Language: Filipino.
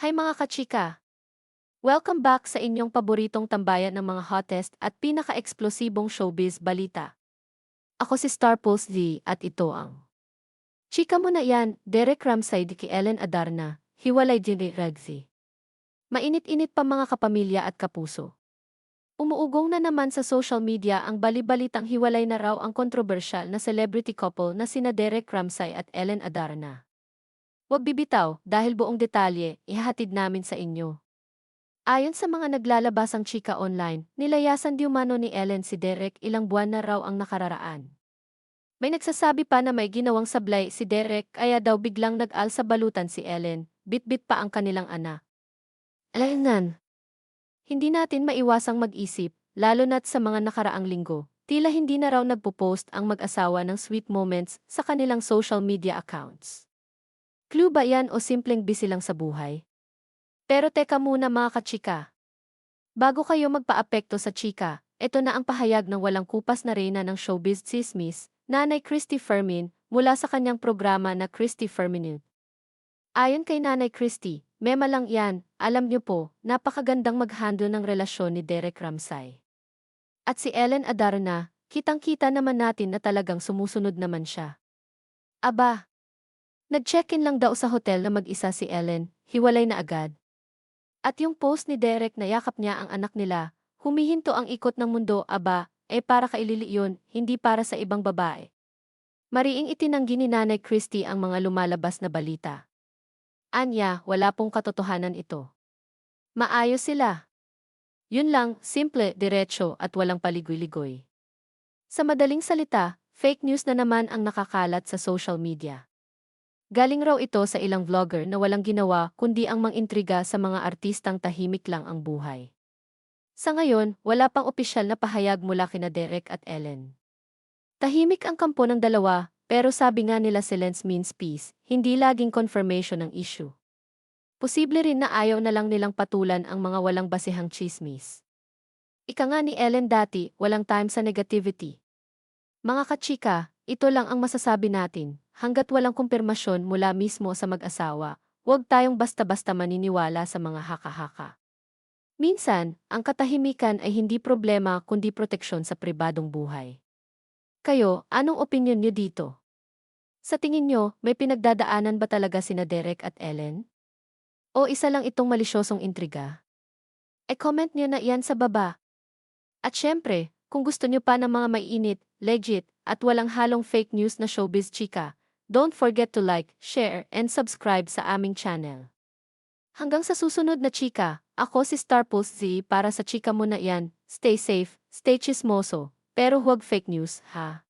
Hi mga kachika! Welcome back sa inyong paboritong tambayan ng mga hottest at pinaka-eksplosibong showbiz balita. Ako si Star Pulse Z at ito ang Chika mo na yan, Derek Ramsay di kay Ellen Adarna, hiwalay din Ragzi. Mainit-init pa mga kapamilya at kapuso. Umuugong na naman sa social media ang balibalitang hiwalay na raw ang kontrobersyal na celebrity couple na sina Derek Ramsay at Ellen Adarna. Huwag bibitaw dahil buong detalye ihahatid namin sa inyo. Ayon sa mga naglalabasang chika online, nilayasan di umano ni Ellen si Derek ilang buwan na raw ang nakararaan. May nagsasabi pa na may ginawang sablay si Derek kaya daw biglang nag-al sa balutan si Ellen, bit-bit pa ang kanilang anak. Alaynan. Hindi natin maiwasang mag-isip, lalo na't sa mga nakaraang linggo, tila hindi na raw nagpo-post ang mag-asawa ng sweet moments sa kanilang social media accounts. Clue ba yan o simpleng busy lang sa buhay? Pero teka muna mga kachika. Bago kayo magpaapekto sa chika, ito na ang pahayag ng walang kupas na reyna ng showbiz chismis, Nanay Christy Fermin, mula sa kanyang programa na Christy Ferminute. Ayon kay Nanay Christy, mema lang yan, alam niyo po, napakagandang mag-handle ng relasyon ni Derek Ramsay. At si Ellen Adarna, kitang-kita naman natin na talagang sumusunod naman siya. Aba, nag-check-in lang daw sa hotel na mag-isa si Ellen, hiwalay na agad. At yung post ni Derek na yakap niya ang anak nila, humihinto ang ikot ng mundo, aba, eh para kailili yun, hindi para sa ibang babae. Mariing itinanggi ni Nanay Christy ang mga lumalabas na balita. Anya, wala pong katotohanan ito. Maayos sila. Yun lang, simple, diretso at walang paligoy-ligoy. Sa madaling salita, fake news na naman ang nakakalat sa social media. Galing raw ito sa ilang vlogger na walang ginawa kundi ang mangintriga sa mga artistang tahimik lang ang buhay. Sa ngayon, wala pang opisyal na pahayag mula kina Derek at Ellen. Tahimik ang kampo ng dalawa, pero sabi nga nila silence means peace, hindi laging confirmation ng issue. Posible rin na ayaw na lang nilang patulan ang mga walang basehang chismis. Ika nga ni Ellen dati, walang time sa negativity. Mga kachika, ito lang ang masasabi natin, hanggat walang kumpirmasyon mula mismo sa mag-asawa, huwag tayong basta-basta maniniwala sa mga haka-haka. Minsan, ang katahimikan ay hindi problema kundi proteksyon sa pribadong buhay. Kayo, anong opinion niyo dito? Sa tingin niyo, may pinagdadaanan ba talaga sina Derek at Ellen? O isa lang itong malisyosong intriga? E-comment niyo na iyan sa baba. At syempre, kung gusto niyo pa ng mga mainit, legit, at walang halong fake news na showbiz chika, Don't forget to like, share, and subscribe sa aming channel. Hanggang sa susunod na chika, ako si Star Pulse Z para sa chika mo na yan. Stay safe, stay chismoso, pero huwag fake news, ha?